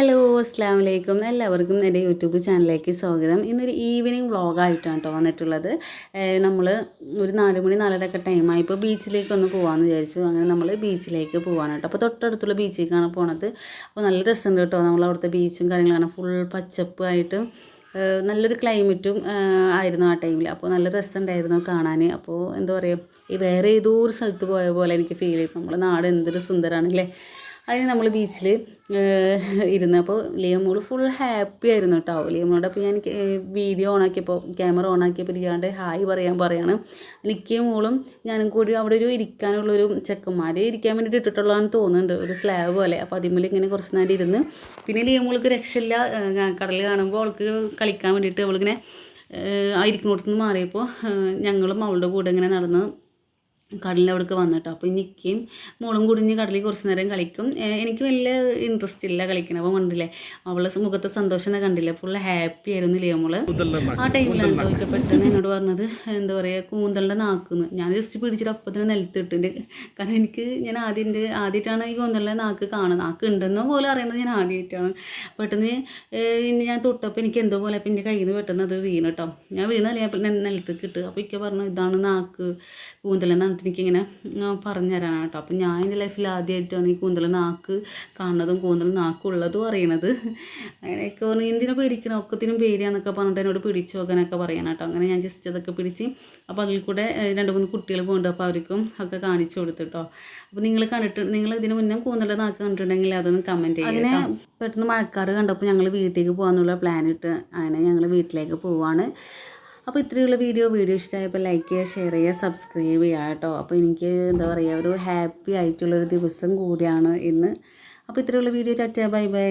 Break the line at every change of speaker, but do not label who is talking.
Hello അസ്സാം വലൈക്കും എല്ലാവർക്കും എന്റെ യൂട്യൂബ് ചാനലിലേക്ക് സ്വാഗതം. ഇന്നൊരു ഈവനിങ് വ്ളോഗായിട്ടാണ് കേട്ടോ വന്നിട്ടുള്ളത്. നമ്മൾ ഒരു നാല് മണി നാലര ഒക്കെ ടൈമായി ഇപ്പോൾ ബീച്ചിലേക്ക് ഒന്ന് പോകാമെന്ന് വിചാരിച്ചു. അങ്ങനെ നമ്മൾ ബീച്ചിലേക്ക് പോകാൻ കേട്ടോ. അപ്പോൾ തൊട്ടടുത്തുള്ള ബീച്ചിലേക്കാണ് പോണത്. അപ്പോൾ നല്ല രസമുണ്ട് കേട്ടോ നമ്മൾ അവിടുത്തെ ബീച്ചും കാര്യങ്ങളാണ് ഫുൾ പച്ചപ്പായിട്ടും നല്ലൊരു ക്ലൈമറ്റും ആയിരുന്നു ആ ടൈമിൽ അപ്പോൾ നല്ല രസമുണ്ടായിരുന്നു കാണാൻ അപ്പോൾ എന്താ പറയുക ഈ വേറെ ഏതോ ഒരു സ്ഥലത്ത് പോയ പോലെ എനിക്ക് ഫീൽ ചെയ്തു. നമ്മുടെ നാട് എന്തൊരു സുന്ദരമാണല്ലേ അതിന് നമ്മൾ ബീച്ചിൽ ഇരുന്നപ്പോൾ ലിയമോൾ ഫുൾ ഹാപ്പി ആയിരുന്നു കേട്ടോ ലിയമോളുടെ അപ്പോൾ ഞാൻ വീഡിയോ ഓണാക്കിയപ്പോൾ ക്യാമറ ഓണാക്കിയപ്പോൾ ഇരിക്കാണ്ട് ഹായ് പറയാൻ പറയാണ്. നിൽക്കിയ മോളും ഞാനും കൂടി അവിടെ ഒരു ഇരിക്കാനുള്ളൊരു ചെക്കന്മാർ ഇരിക്കാൻ വേണ്ടിയിട്ട് ഇട്ടിട്ടുള്ളതാണെന്ന് തോന്നുന്നുണ്ട്. ഒരു സ്ലാബ് പോലെ. അപ്പോൾ അതിന്മേൽ ഇങ്ങനെ കുറച്ച് നേരം ഇരുന്ന്. പിന്നെ ലിയമോൾക്ക് രക്ഷയില്ല. കടൽ കാണുമ്പോൾ അവൾക്ക് കളിക്കാൻ വേണ്ടിയിട്ട് അവളിങ്ങനെ ആയിരിക്കുന്നിടത്തു നിന്ന് മാറിയപ്പോൾ ഞങ്ങളും അവളുടെ കൂടെ ഇങ്ങനെ നടന്ന് കടലിന്റെ അവിടേക്ക് വന്നിട്ടോ. അപ്പോൾ നിൽക്കുകയും മോളും കുടിഞ്ഞ് കടലിൽ കുറച്ച് നേരം കളിക്കും. എനിക്ക് വലിയ ഇൻട്രസ്റ്റ് ഇല്ല കളിക്കണം. അപ്പോൾ കണ്ടില്ലേ അവളെ മുഖത്തെ സന്തോഷം കണ്ടില്ലേ. ഫുൾ ഹാപ്പി ആയിരുന്നു ഇല്ലേ മോൾ. ആ ടൈമിലാണ് കേട്ടോ പെട്ടെന്ന് എന്നോട് പറഞ്ഞത് എന്താ പറയുക കൂന്തലിന്റെ നാക്കുന്ന്. ഞാൻ ജസ്റ്റ് പിടിച്ചിട്ട് അപ്പം തന്നെ നിലത്തിട്ടുണ്ട് കാരണം എനിക്ക് ഞാൻ ആദ്യം ആദ്യമായിട്ടാണ് ഈ കൂന്തലിന്റെ നാക്ക് കാണുന്നത്. നാക്ക് ഉണ്ടെന്നോ പോലെ അറിയുന്നത് ഞാൻ ആദ്യമായിട്ടാണ്. പെട്ടെന്ന് ഇനി ഞാൻ തൊട്ടപ്പോൾ എനിക്ക് എന്തോ പോലെ അപ്പം എന്റെ കയ്യിൽ നിന്ന് പെട്ടെന്ന് അത് വീണ് കേട്ടോ. ഞാൻ വീണല്ലേ നിലത്തേക്ക് ഇട്ട് അപ്പോൾ ഇക്ക പറഞ്ഞു ഇതാണ് നാക്ക് കൂന്തലെന്ന് പറഞ്ഞിട്ട് എനിക്കിങ്ങനെ പറഞ്ഞു തരാനാണ് കേട്ടോ. അപ്പം ഞാൻ എന്റെ ലൈഫിൽ ആദ്യമായിട്ടാണ് ഈ കൂന്തൽ നാക്ക് കാണുന്നതും കൂന്തൽ നാക്കുള്ളതും അറിയണത്. അങ്ങനെയൊക്കെ പറഞ്ഞു എന്തിനാ പേടിക്കണം? ഒക്കത്തിനും പേടിയാന്നൊക്കെ പറഞ്ഞിട്ട് എന്നോട് പിടിച്ചു പോകാനൊക്കെ പറയണം കേട്ടോ. അങ്ങനെ ഞാൻ ജസ്റ്റ് അതൊക്കെ പിടിച്ച് അപ്പോൾ അതിൽ കൂടെ രണ്ട് മൂന്ന് കുട്ടികൾ പോകുന്നുണ്ട് അപ്പോൾ അവർക്കും ഒക്കെ കാണിച്ചു കൊടുത്തു കേട്ടോ. അപ്പോൾ നിങ്ങൾ കണ്ടിട്ട് നിങ്ങൾ ഇതിന് മുന്നേ കൂന്തലിന്റെ നാക്ക് കണ്ടിട്ടുണ്ടെങ്കിൽ അതൊന്ന് കമന്റ് ചെയ്യാം പെട്ടെന്ന് മഴക്കാറ് കണ്ടപ്പോൾ ഞങ്ങൾ വീട്ടിലേക്ക് പോകാമെന്നുള്ള പ്ലാൻ ഇട്ട് അങ്ങനെ ഞങ്ങൾ വീട്ടിലേക്ക് പോവാണ്. അപ്പോൾ ഇത്രയുള്ള വീഡിയോ വീഡിയോ ഇഷ്ടമായപ്പോൾ ലൈക്ക് ചെയ്യുക ഷെയർ ചെയ്യുക സബ്സ്ക്രൈബ് ചെയ്യുക കേട്ടോ. അപ്പോൾ എനിക്ക് എന്താ പറയുക ഒരു ഹാപ്പി ആയിട്ടുള്ളൊരു ദിവസം കൂടിയാണ് ഇന്ന്. അപ്പോൾ ഇത്രയുള്ള വീഡിയോ ചറ്റ ബൈ ബൈ